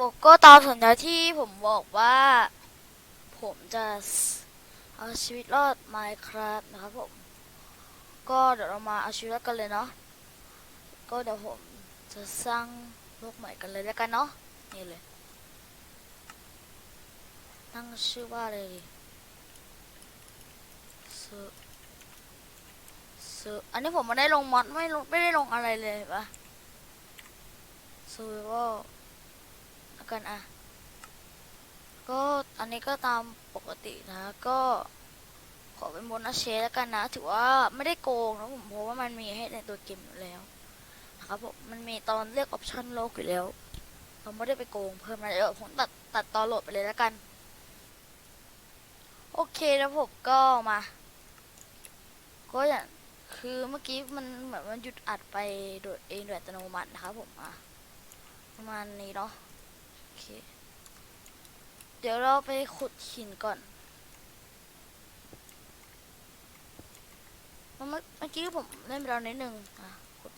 ผมก็ตามสัญญาที่ผมบอกว่า ผมจะเอาชีวิตรอด Minecraft นะครับผม ก็เดี๋ยวเรามาเอาชีวิตรอดกันเลยเนาะก็เดี๋ยวผมจะสร้างโลกใหม่กันเลยแล้วกันเนาะนี่เลยตั้งชื่อว่าอะไรดีซื้อซื้ออันนี้ผมไม่ได้ลงมอดไม่ไม่ได้ลงอะไรเลยปะซื้อว่า กันอะ ก็อันนี้ก็ตามปกตินะ ก็ขอเป็นโบนัสเชร์แล้วกันนะ ถือว่าไม่ได้โกงนะผมเพราะว่ามันมีให้ในตัวเกมอยู่แล้วนะครับผมมันมีตอนเลือกออปชั่นโลกอยู่แล้วเราไม่ได้ไปโกงเพิ่มอะไรเดี๋ยวผมตัดตัดตอนโหลดไปเลยแล้วกัน โอเคแล้วผมก็มา ก็อย่างคือเมื่อกี้มันเหมือนมันหยุดอัดไปโดยเองโดยอัตโนมัตินะครับผมอะประมาณนี้เนาะ เค เดี๋ยวเราไปขุดหินก่อนเมื่อเมื่อกี้ผมเล่นไปแล้วนิดนึงอะขุด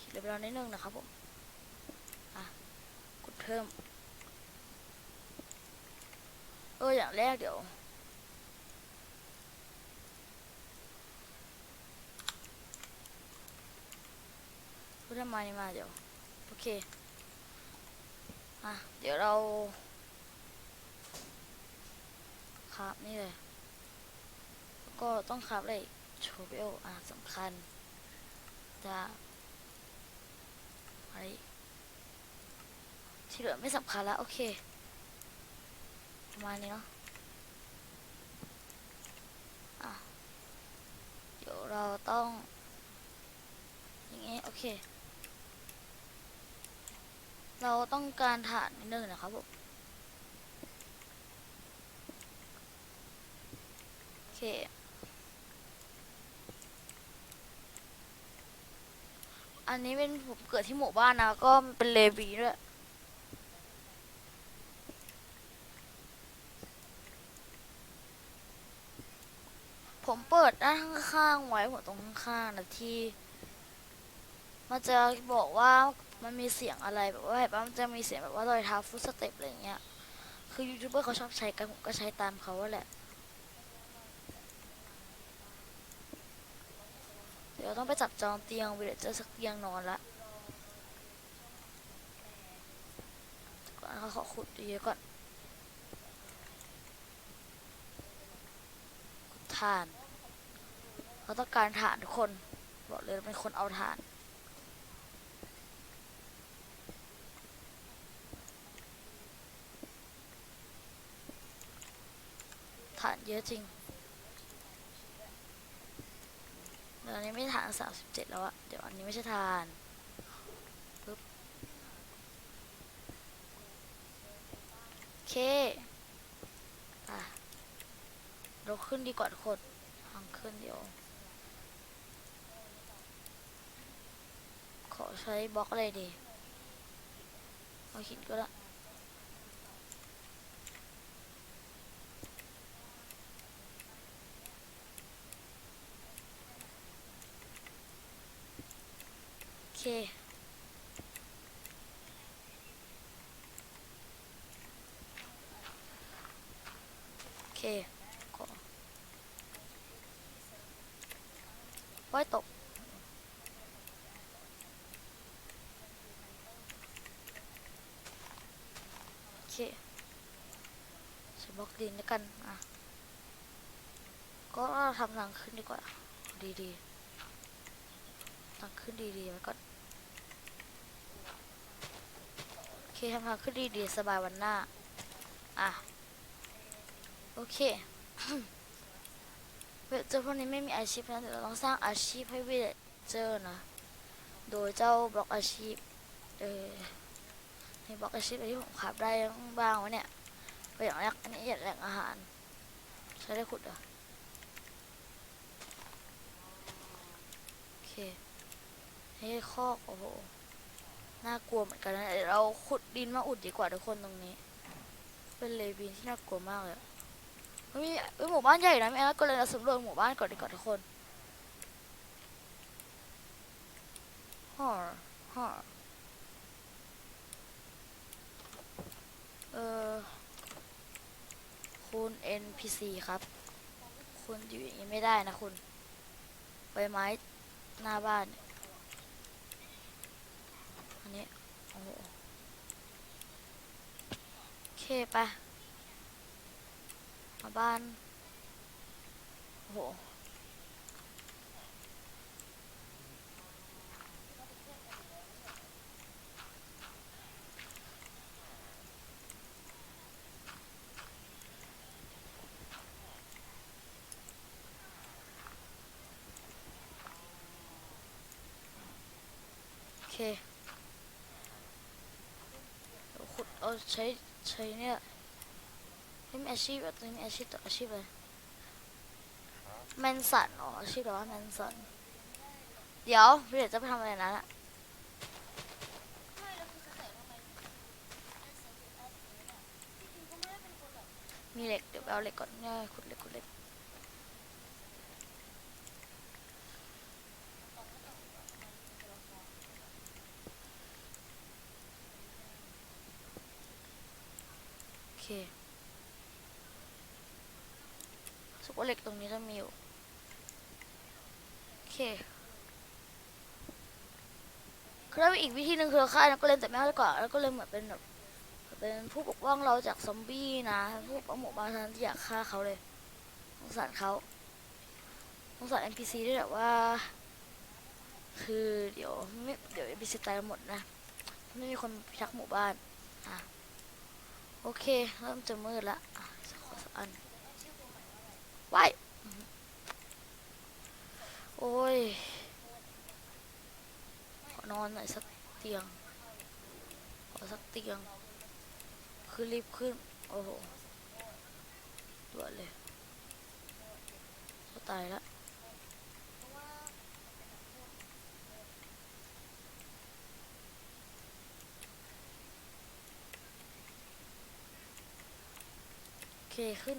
หินไปแล้วนิดนึงนะครับผม อะขุดเพิ่ม เอออย่างแรกเดี๋ยวพูดทำไมมาเดี๋ยว โอเค อะ เดี๋ยวเราครับนี่เลยลก็ต้องครับเลยโชเวลอะสำคัญ จะอะไรที่เหลือไม่สำคัญแล้ว โอเค ประมาณนี้เนาะอะ เดี๋ยวเราต้อง อย่างงี้ โอเค เราต้องการฐานนิดนึงนะครับผมโอเค อันนี้เป็นผมเกิดที่หมู่บ้านนะ ก็เป็นเลวีด้วยผมเปิดด้านข้างๆไว้หัวตรงข้างนะที่ มันจะบอกว่า มันมีเสียงอะไรแบบว่าเห็นปะมันจะมีเสียงแบบว่ารอยเท้าฟุตสเต็ปอะไรเงี้ย คือยูทูบเบอร์เขาชอบใช้กันผมก็ใช้ตามเขาว่าแหละ เดี๋ยวต้องไปจับจองเตียงวิลเลจเจอสักเตียงนอนละก่อนเขาขอขุดเยอะก่อนขุดถ่านเราต้องการถ่านทุกคน บอกเลยเราเป็นคนเอาถ่าน ฐาน เยอะจริงเดี๋ยวอันนี้ไม่ฐานสามสิบเจ็ดแล้วอะเดี๋ยวอันนี้ไม่ใช่ฐานปึ๊บโอเคอะเราขึ้นดีกว่าทุกคนทางขึ้นเดี๋ยว ขอใช้บล็อกอะไรดี เอาหินก็ได้โอเค โอเคขอไว้ตก โอเคใช้บล็อก ดินแล้วกัน อะ ก็ทำทางขึ้นดีกว่า ดีๆทางขึ้นดีๆไว้ก่อนโอเคทำทางขึ้นดีๆสบายวันหน้า อะ โอเคเวทเจอพวกนี้ไม่มีอาชีพนะแต่เราต้องสร้างอาชีพให้เวทเจอนะ โดยเจ้าบล็อกอาชีพ เออในบล็อกอาชีพที่ผมขับได้บ้างวะเนี่ย ไปอย่างแรกอันนี้อยากแหล่งอาหาร ใช้ได้ขุดเหรอโอเคให้คอกโอ้โหน่ากลัวเหมือนกันนะเดี๋ยวเราขุดดินมาอุดดีกว่าทุกคนตรงนี้ เป็นเลวินที่น่ากลัวมากเลยอะเฮ้ยเฮ้ยหมู่บ้านใหญ่นะแม่ก็เลยเราสำรวจหมู่บ้านก่อนดีกว่าทุกคนฮ่อฮ่อุณ NPC ครับ คุณอยู่อย่างนี้ไม่ได้นะคุณ ใบไม้หน้าบ้าน อันนี้ โอ้โหโอเคไปมาบ้าน โอ้โห โอเคเดี๋ยวขุดเอา ใช้ใช้เนี่ยไม่มีอาชีพแบบนี้มีอาชีพต่ออาชีพอะไรแมนสันอ๋ออาชีพแบบว่าแมนสันเดี๋ยวพี่เดี๋ยวจะไปทำอะไรนั้นอะมีเหล็กเดี๋ยวเอาเหล็กก่อนเนี่ยขุดเหล็กขุด เหล็กอเคสุกเหล็กตรงนี้จะมีอยู่ โอเคคือถ้าอีกวิธีหนึ่งคือเราฆ่านักเล่นแต่ไม่เอาดีกว่า แล้วก็เลยเหมือนเป็นแบบเป็นผู้ปกป้องเราจากซอมบี้นะผู้ปกป้องหมู่บ้านที่อยากฆ่าเขาเลยสงสารเขาสงสาร NPC ด้วยแบบว่า คือเดี๋ยวไม่เดี๋ยว NPC ตายหมดนะ ไม่มีคนพิทักษ์หมู่บ้านอะ โอเค เริ่มจะมืดละสักขอสักอันว้โอ้ยขอนอนหน่อยสักเตียงขอสักเตียง คือรีบขึ้น โอ้โหด่วนเลยจะตายละ เคขึ้น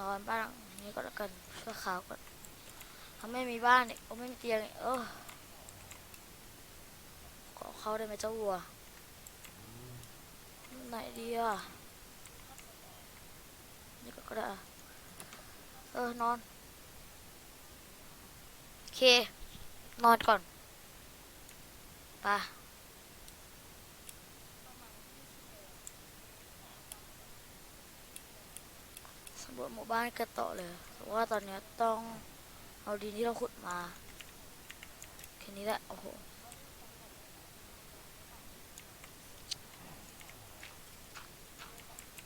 นอนบ้างนี้ก็แล้วกันชั่วคราวก่อนถ้าไม่มีบ้านเนี่ยก็ไม่มีเตียงอีกเออขอเขาได้ไหมเจ้าวัวไหนดีอะนี่ก็ได้อะเออนอน โอเค นอนก่อน ไปสำรวจหมู่บ้านกันต่อเลยเพราะว่าตอนนี้ต้องเอาดินที่เราขุดมาแค่นี้แหละ โอ้โห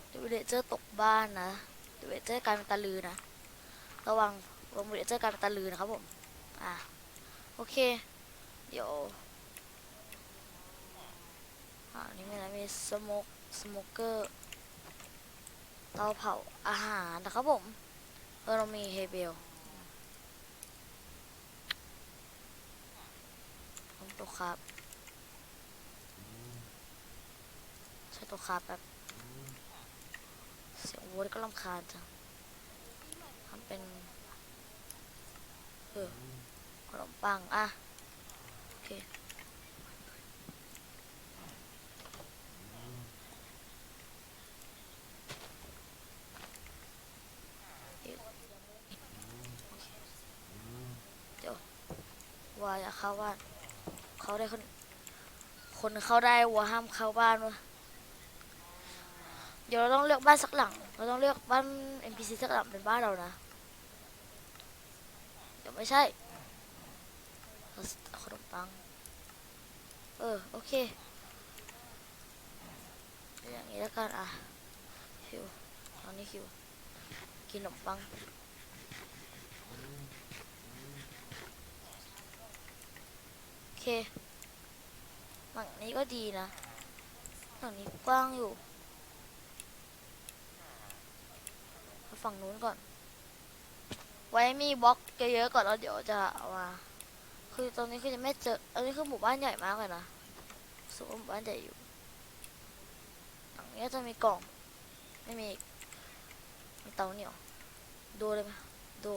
เดี๋ยวเดเจอร์ตกบ้านนะเดี๋ยวเดเจอร์กลายเป็นตะลือนะ ระวังระวังเดเจอร์กลายเป็นตะลือนะครับผม อะ โอเค เดี๋ยวานี่มีอะไรมีสโมกสโมกเกอร์เตาเผาอาหารนะครับผมเออเรามีเฮเบลผมตัวครับใช้ตัวครับแบบเสียงวัวก็รำคาญจังทำเป็นเออขนมปังอะ โอเค วัวอย่าเข้าบ้านเขาได้คน คนเข้าได้วัวห้ามเข้าบ้านวะเดี๋ยวเราต้องเลือกบ้านสักหลัง เราต้องเลือกบ้าน NPC สักหลังเป็นบ้านเรานะ เดี๋ยวไม่ใช่เอาขนมปัง เออ โอเค อย่างนี้แล้วกันอะหิวตอนนี้หิว กินขนมปัง โอ เคหลังนี้ก็ดีนะหลังนี้กว้างอยู่ฝั่งนู้นก่อน ไว้มีบล็อกเยอะๆก่อนแล้วเดี๋ยวจะเอามาคือตรงนี้คือจะไม่เจอ อันนี้คือหมู่บ้านใหญ่มากเลยนะสูงหมู่บ้านใหญ่อยู่หลังนี้จะมีกล่อง ไม่มีมีเตาเหนียว ดูเลยไหมดู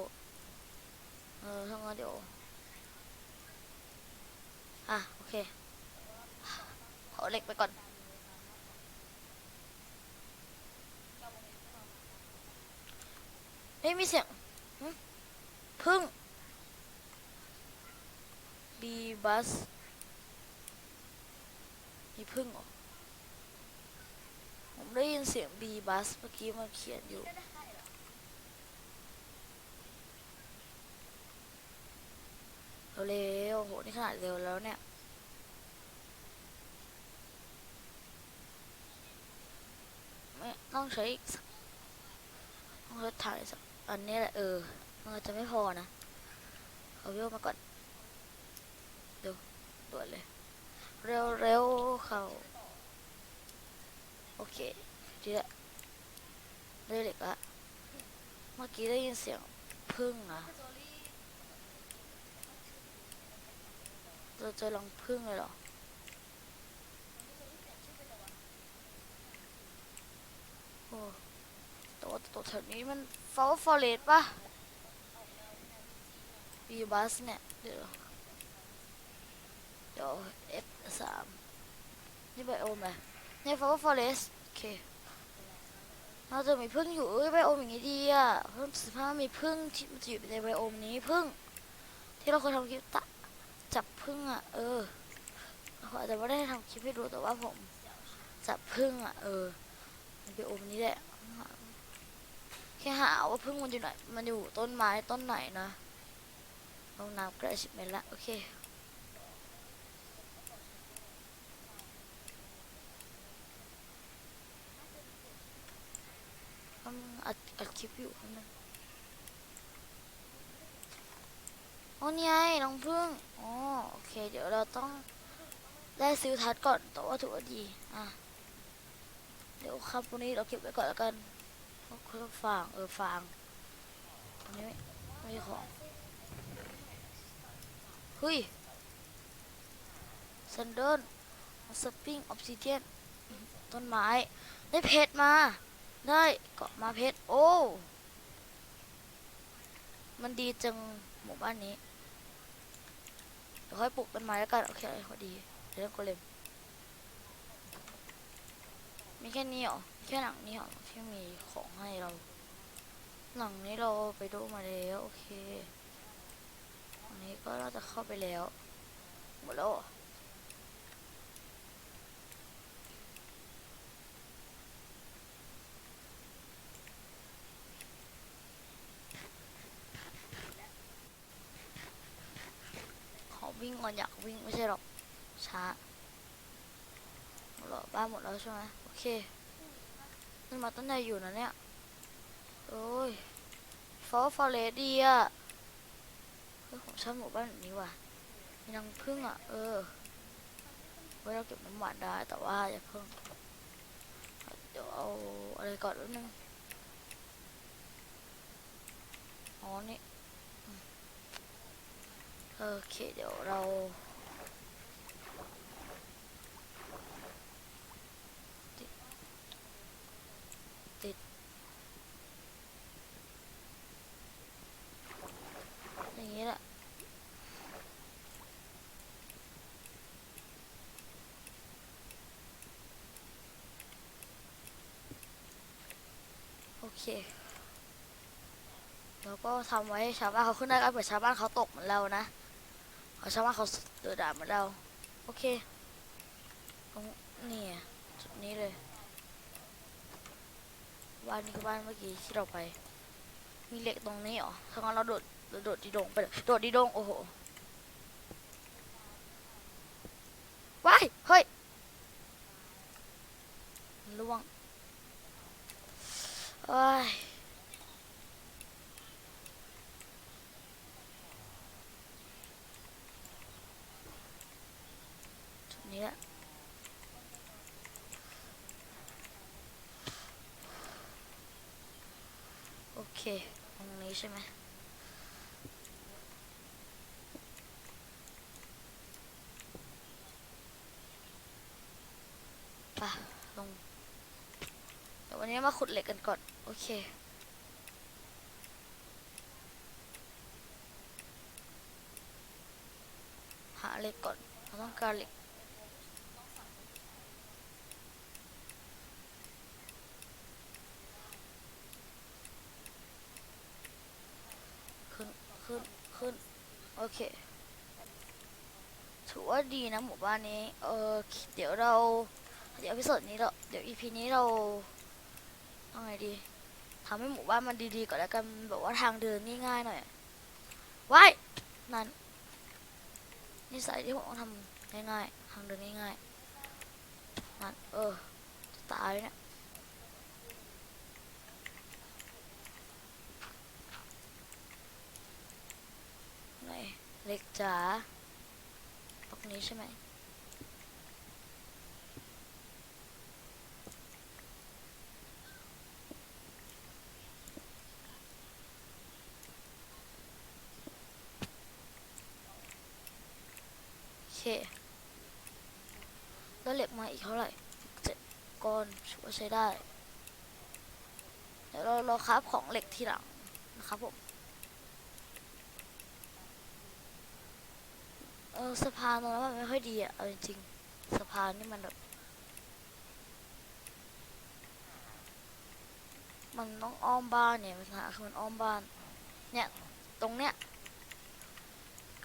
เออถ้างั้นเดี๋ยว อะ โอเคเอาเหล็กไปก่อน เฮ้ย มีเสียงพึ่งบีบัสมีพึ่งเหรอ ผมได้ยินเสียงบีบัสเมื่อกี้มันเขียนอยู่ เร็วๆโห นี่ขนาดเร็วแล้วเนี่ย ไม่ต้องใช้อีกสักต้องใช้ถ่ายสักอันนี้แหละเออ มันอาจจะไม่พอนะ เอาเวลมาก่อนเดี๋ยวด่วนเลย เร็วเร็วเขาโอเคดีละได้เหล็กละเมื่อกี้ได้ยินเสียงพึ่งนะ เราเจอรังพึ่งเลยเหรอ โอ้ตัวตัวแถวนี้มันฟอฟอเรสปะบีบัสเนี่ย เดี๋ยว เดี๋ยว F สามนี่ไบโอมเลยเนี่ฟอฟอเรสโอเคเราจะมีพึ่งอยู่เอ้ยไบโอมอย่างนี้ดีอะเพิ่มสิบห้ามีพึ่งที่มันจะอยู่ในไบโอมนี้พึ่ง ที่เราเคยทำคลิปตะจับ พึ่งอะ เออขอาจจะไม่ได้ทำคลิปให้ดูแต่ว่าผมจับพึ่งอะ เออมันเป็นโอมนี้แหละแค่หาว่าพึ่งมันอยู่ไหนมันอยู่ต้นไม้ต้นไหนนะลงน้ำกระชิบเมนละโอเคอืมอัดอัดคลิปอยู่ข้างใน อ้นี่ไงน้องพึ่งอ๋อโอเค เดี๋ยวเราต้องได้ซิลทัศน์ก่อนแต่ว่าถือว่าดี อะ เดี๋ยวครับวันนี้เราเก็บไว้ก่อนแล้วกันเพราะครื่องฟางเออฟางอันนี้ไม่มีของเฮ้ยซันเดิลสปริงออฟซิเดียนต้นไม้ ได้เพชรมา ได้เกาะมาเพชรโอ้ มันดีจังหมู่บ้านนี้ ดี๋ยวค่อยปลูกต้นไม้แล้วกันโอเคพอดีเรื่องโกเลมมีแค่นี้เหรอแค่หลังนี้เหรอที่มีของให้เรา หลังนี้เราไปดูมาแล้วโอเคอันนี้ก็เราจะเข้าไปแล้วหมดแล้วเหร อขอวิ่งก่อนอยากวิ่งไม่ใช่หรอก ช้าหมดแล้วบ้านหมดแล้วใช่ไหมโอเคมันมาต้นใหญ่อยู่นะเนี่ย โอ้ยฟอฟอเรดีอะเฮ้ยผมชอบหมู่บ้านแบบนี้ว่ะมีรังผึ้งอะ เออไว้เราเก็บน้ำหวานได้แต่ว่าอย่าเพิ่งเดี๋ยวเอาอะไรก่อนแป๊บนึงอ๋อนี่ โอเค เดี๋ยวเราติดอย่างนี้แหละโอเค แล้วก็ทำไว้ให้ชาวบ้านเขาขึ้นได้ก็เผื่อชาวบ้านเขาตกเหมือนเรานะ เขาชาวบ้าเขาเดือดดาเหมือนเราโอเคตรงนี่อะจุดนี้เลยบ้านนี้คือบ้านเมื่อกี้ที่เราไป มีเหล็กตรงนี้เหรอถ้างั้นเราโดดโดดดีดงไปโดดดีดงโอ้โห ว้าย เฮ้ยล่วงเอ้ย จุดนี้แหละโอเค ตรงนี้ใช่ไหมปะลงเดี๋ยววันนี้มาขุดเหล็กกันก่อน โอเคหาเหล็กก่อนเราต้องการเหล็ก ขึ้น ขึ้น ขึ้น โอเค ถือว่า ดีนะหมู่บ้านนี้ เออเดี๋ยวเรา เดี๋ยวพิสดนี้เราเดี๋ยวอีพีนี้เราเอาไงดีทำให้หมู่บ้านมันดีๆก่อนแล้วกันแบบว่าทางเดินง่ายๆหน่อยว้ายนั่นนิสัยที่ผมต้องทำง่ายๆทางเดินง่ายๆนั่นเออจะตายเนี่ยไหนเล็กจ๋า รงนี้ใช่ไหมโอเคแล้วเหล็กมาอีกเท่าไหร่เจ็ดก้อนถือว่าใช้ได้ เดี๋ยวเราเราคราฟของเหล็กทีหลังนะครับผม เอสะพานตรงนั้นมันไม่ค่อยดีอะเอาจริงๆสะพานนี่มันแบบมันต้องอ้อมบ้านเนี่ยปัญหาคือมันอ้อมบ้าน เนี่ย ตรงเนี้ย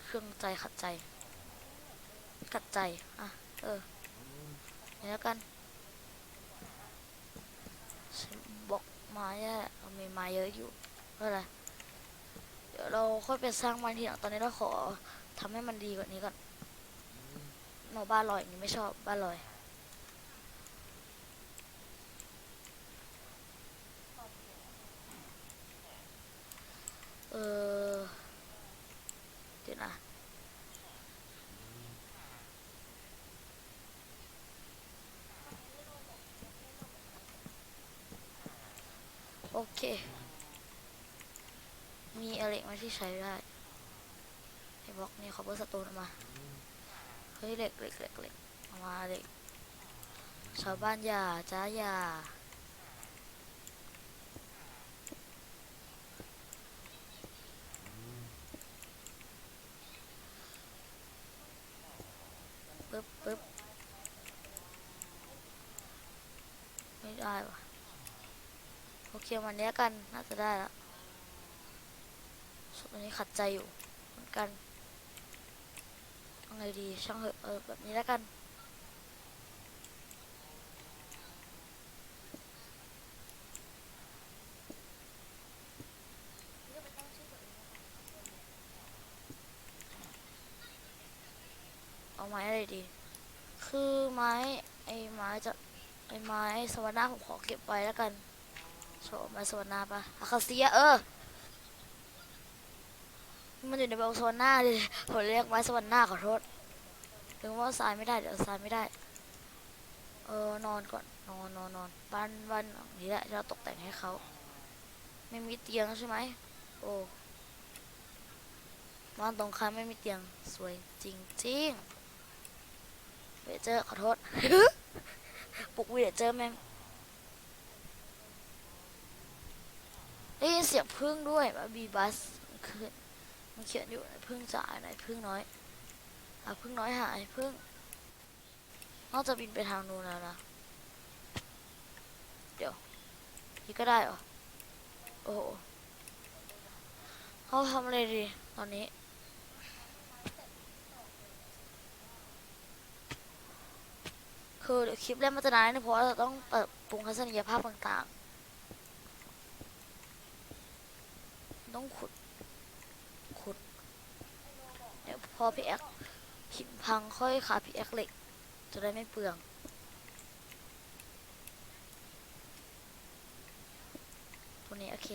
เครื่องใจขัดใจ ขัดใจ อะ เออเดี๋ยวแล้วกันบอกไม้อะเรามีไม้เยอะอยู่ไม่เป็นไร เดี๋ยวเราค่อยไปสร้างบ้านทีหลังตอนนี้เราขอ ทำให้มันดีกว่านี้ก่อนหนูบ้านลอยอย่างนี้ไม่ชอบบ้านลอย เออเดี๋ยวนะโอเค มีอะไรอีกไหมาที่ใช้ได้ บล็อกนี่เขาเพิ่งสตูนออกมา เฮ้ยเหล็กเหล็กเหล็กเหล็กเอามาเหล็ก ชาวบ้านอย่าจ้าอย่าปึ๊บปึ๊บไม่ได้วะโอเควันนี้กัน น่าจะได้แล้วส่วนอันนี้ขัดใจอยู่เหมือนกัน ไงดี ช่างเหอะเออแบบนี้แล้วกัน เอาไม้อะไรดี คือไม้ไอ้ไม้จะไอ้ไม้สวรรณาผมขอเก็บไว้แล้วกันโชว์ไม้สวรรณาปะอาคาเซียเออ มันอยู่ในเบลโซนหน้าดิผมเรียกไม้สวรรค์หน้าขอโทษถึงว่าทรายไม่ได้เดี๋ยวทรายไม่ได้ เออนอนก่อนนอนนอนนอนบ้านบ้านหลังนี้แหละเราตกแต่งให้เขาไม่มีเตียงใช่ไหมโอ้บ้านตรงข้ามไม่มีเตียงสวยจริงจริงเวเจอร์ขอโทษปลุกวีเดเจอร์แม่งได้ยินเสียงพึ่งด้วยบีบัสคือ มันเขียนอยู่ไหนพึ่งจ่ายไหนพึ่งน้อยอะพึ่งน้อยหายพึ่งนอกจะบินไปทางนู้นแล้วนะ เดี๋ยว นี่ก็ได้เหรอ โอ้โหเขาทำอะไรดี ตอนนี้ คือเดี๋ยวคลิปแรกมันจะนานนิดนึงเพราะว่าเราต้องปรับปรุงทัศนียภาพต่างๆ ต้องขุด เดี๋ยว พอพี่แอคหินพังค่อยขาพี่แอคเหล็ก จะได้ไม่เปลือง ตัวนี้โอเค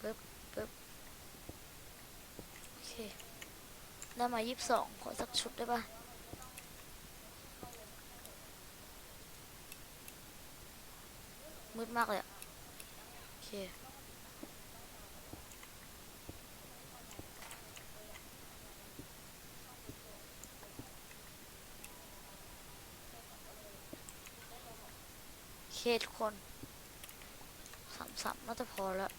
ปึ๊บปึ๊บโอเค ได้มายี่สิบสองขอสักชุดได้ปะมืดมากเลยอะ เค เคทุกคนสามสามน่าจะพอแล้ว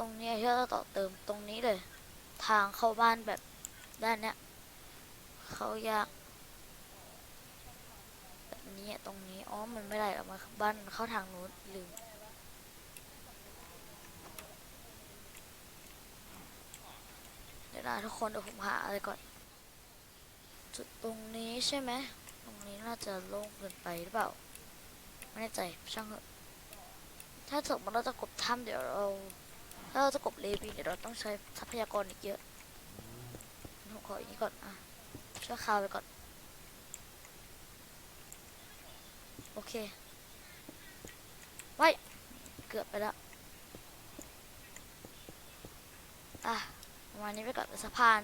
ตรงนี้ยที่เราจะต่อเติมตรงนี้เลย ทางเข้าบ้านแบบด้านเนี้ยเขายากแบบนี้ตรงนี้อ๋อมันไม่ได้หรอกมันบ้านเข้าทางนู้นลืมเดี๋ยวนะทุกคนเดี๋ยวผมหาอะไรก่อนจุดตรงนี้ใช่ไหมตรงนี้น่าจะโล่งเกินไปหรือเปล่า ไม่แน่ใจช่างเถอะถ้าสมมติเราจะกบถ้ำเดี๋ยวเรา ถ้าเราจะกบเลวีเดี๋ยวเราต้องใช้ทรัพยากรอีกเยอะผมขออย่างนี้ก่อน อะช่วยคราวไปก่อน โอเค ไว้ เกือบไปแล้ว อะประมาณนี้ไปก่อนสะพาน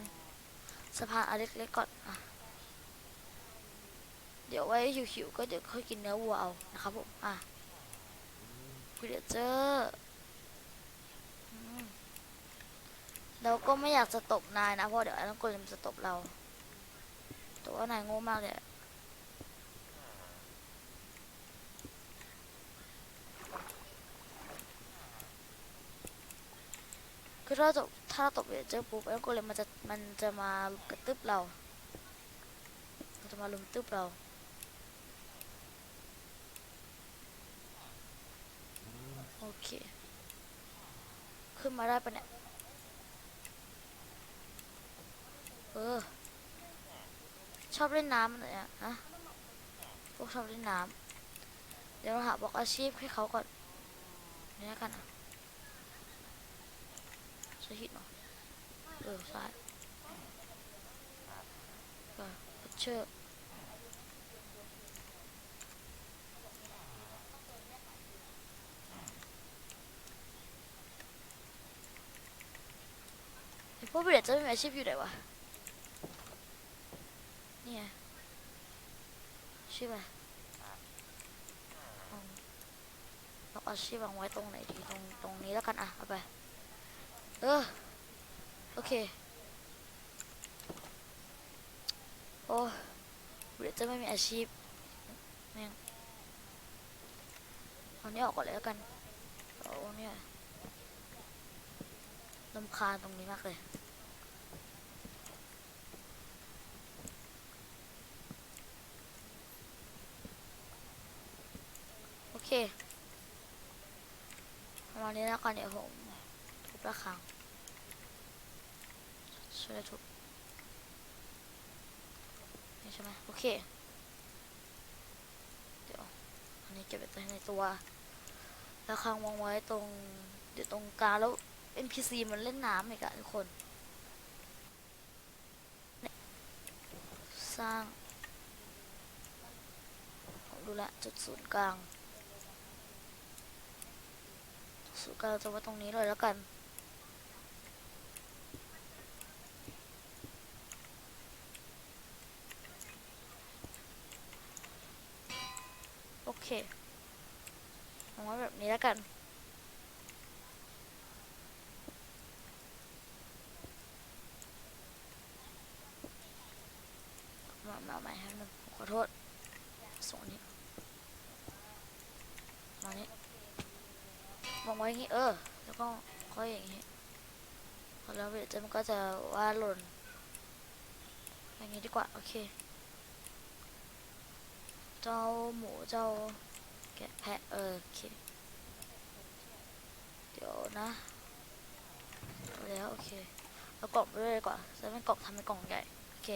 สะพานอันเล็กๆก่อน อะ เดี๋ยวไว้หิวๆก็เดี๋ยวค่อยกินเนื้อวัวเอา นะครับผม อะเดี๋ยวเจอม เราก็ไม่อยากจะตบนายนะเพราะเดี๋ยวไอ้น้องกลมันจะตบเราแต่ว่านายโง่มากเลยคือถ้าเราตบถ้าตบเวเจอปุ๊บไอ้น้องกลมันจะมันจะมากระตึบเรามันจะมาลุมตึบเราโอเคขึ้นมาได้ปะเนี่ย เออ ชอบเล่นน้ำอะไรอะฮะพวกชอบเล่นน้ำเดี๋ยวเราหาบอกอาชีพให้เขาก่อนนี่แล้วกันอะใช่หินเหรอเออใช่เออเชื่อพวกเบรดจะไม่มีอาชีพอยู่ไหนวะ นี่ไงชื่ออะไรอืมเราเอาชื่อวางไว้ตรงไหนดีตรงตรงนี้แล้วกันอะเอาไป เออ โอเค โอ้เดี๋ยวจะไม่มีอาชีพแม่งเอาเนี้ออกก่อนเลยแล้วกันเอาเนี่ยลำคาญตรงนี้มากเลย โอเค ประมาณนี้แล้วกันเดี๋ยวผมทุบระฆังช่วยทุบนี่ใช่ไหมโอเค เดี๋ยวอันนี้เก็บไว้ในตัวระฆังวางไว้ตรงเดี๋ยวตรงกลางแล้ว NPC มันเล่นน้ำอีกอะทุกคน สร้าง ผมดูแลจุดศูนย์กลาง ศูนย์ กลางเราจะไว้ตรงนี้เลยแล้วกัน โอเคเอาไว้แบบนี้แล้วกันมามาใหม่ให้มันขอโทษส่งอันนี้มานี้ วางไว้อย่างงี้เออ แล้วก็ค่อยอย่างงี้พอแล้วเดี๋ยวมันก็จะว่าหล่น อย่างงี้ดีกว่า โอเค เจ้าหมูเจ้าแกะแพะเออโอเค เดี๋ยวนะเอาแล้วโอเค เอากล่องไปด้วยดีกว่าจะเป็นกล่องทำเป็นกล่องใหญ่ โอเค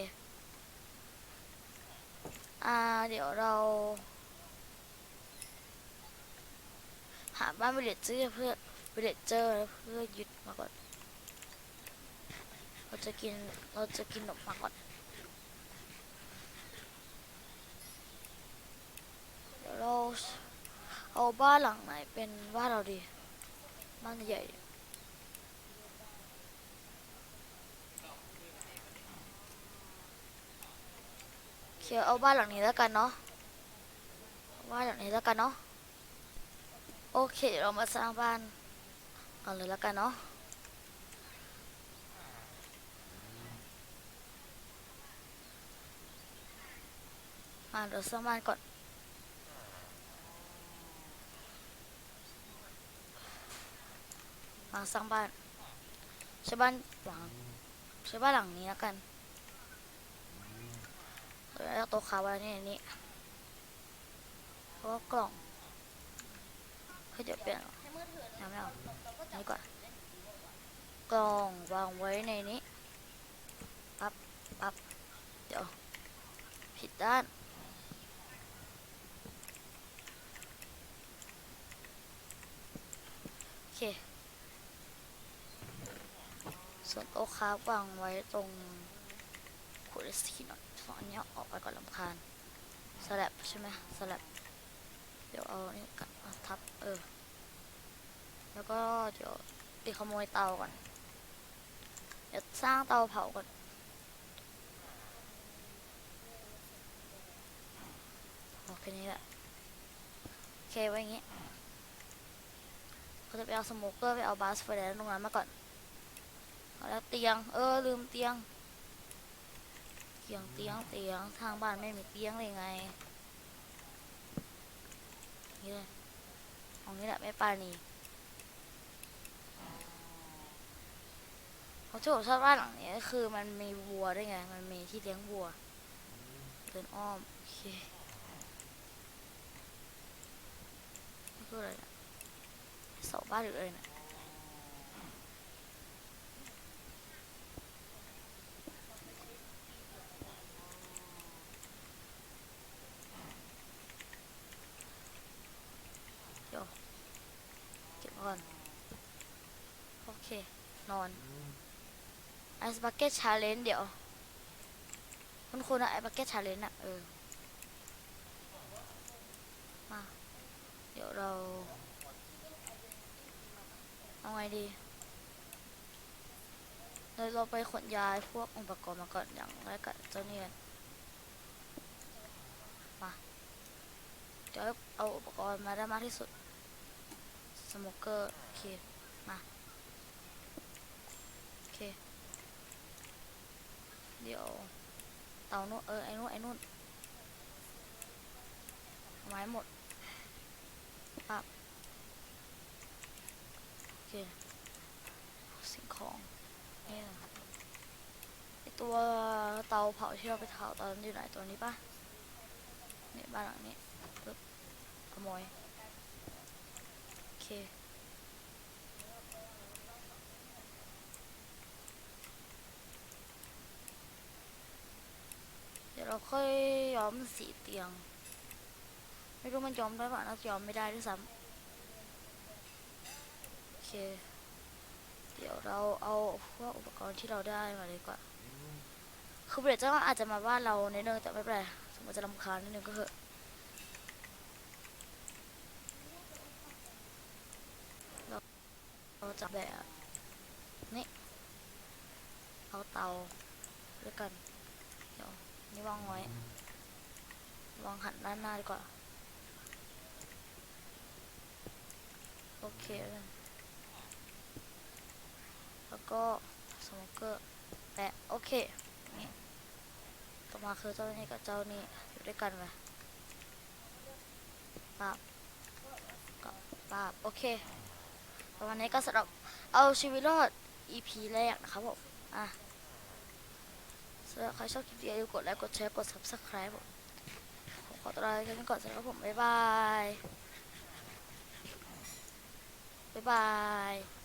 อ่า เดี๋ยวเรา หาบ้านวิลเลจเจอร์เพื่อวิลเลจเจอร์เพื่อยึดมาก่อน เราจะกินเราจะกินขนมมาก่อนเดี๋ยวเราเอาบ้านหลังไหนเป็นบ้านเราดี บ้านใหญ่ดิโอเคเอาบ้านหลังนี้แล้วกันเนาะบ้านหลังนี้แล้วกันเนาะ โอเค เรามาสร้างบ้านกันเลยแล้วกันเนาะอ่าเดี๋ยวสร้างบ้านก่อนมาสร้างบ้านใช้บ้านหลังใช้บ้านหลังนี้แล้วกันแล้วต๊ะคาไว้นี่นี่แล้วก็กล่อง เฮ้ยเดี๋ยวเปลี่ยนเหรอยังไม่เอานี่ก่อนกล่องวางไว้ในนี้ปั๊บปั๊บเดี๋ยวผิดด้านโอเคส่วนโต๊ะค้าวางไว้ตรงคูเลสที่หน่อยสองอันนี้ออกไปก่อนลำคาญสลับใช่ไหมสลับเดี๋ยวเอานี่กัน มาทับ เออ แล้วก็เดี๋ยวตีขโมยเตาก่อน เดี๋ยวสร้างเตาเผาก่อน โอเคนี้แหละ โอเคไว้อย่างงี้เขาจะไปเอาสโมกเกอร์ไปเอาบาสไฟแดนตรงนั้นมาก่อนเอาแล้วเตียง เออ ลืมเตียง เตียงเตียงเตียง ทางบ้านไม่มีเตียงเลยไง นี่เลย รงนี้แหละแม่ปานีเขาโจทย์ชอบบ้านหลังนี้ก็คือมันมีวัวด้วยไง มันมีที่เลี้ยงวัวเดินอ้อม โอเคนี่คืออะไรเนี่ยเสาบ้านหรืออะไรเนี่ย เก็บมาก่อน โอเค นอน ไอซ์บักเก็ตชาเลนจ์เดี๋ยว คุณคุณอะไอซ์บักเก็ตชาเลนจ์อะเออ มา เดี๋ยวเรา เอาไงดี เราเราไปขนย้ายพวกอุปกรณ์มาก่อนอย่างแรกกับเจ้าเนี่ยมาเดี๋ยวเอาอุปกรณ์มาได้มากที่สุด สโมเกอร์โอเคมา โอเค เดี๋ยว เตาโน่เออไอ้นู่นไอ้นู่นไม้หมดปั๊บโอเคสิ่งของนี่นะไอตัวเตาเผาที่เราไปเผาตอนนั้นอยู่ไหนตัวนี้ปะเนี่ยบ้านหลังนี้ปึ๊บขโมย โอเค เดี๋ยวเรา ค่อยย้อมสีเตียง ไม่รู้มันย้อมได้ป่ะน่าจะย้อมไม่ได้ด้วยซ้ำโอเค เดี๋ยวเราเอาพวกอุปกรณ์ที่เราได้มาเลยดีกว่าคือเบรดเจ้าอาจจะมาบ้านเราในดนึงแต่ไม่เป็นไรสมมติจะรำคาญนิดนึงก็เถอะเราจะแบบนี่เอาเตาด้วยกัน นี่วางไว้วางหันด้านหน้าดีกว่า โอเคเลยแล้วก็สโมเกอร์แปะโอเคนี่ต่อมาคือเจ้านี่กับเจ้านี่อยู่ด้วยกันไหมปาบกับปาบโอเคประมาณนี้ก็สำหรับเอาชีวิตรอด EP แรกนะครับผมอะ ใครชอบคลิปนี้อย่าลืมกดไลค์กดแชร์กด subscribe ผมผมขอตัวลาไปกันก่อนสำหรับผมบ๊ายบายบ๊ายบาย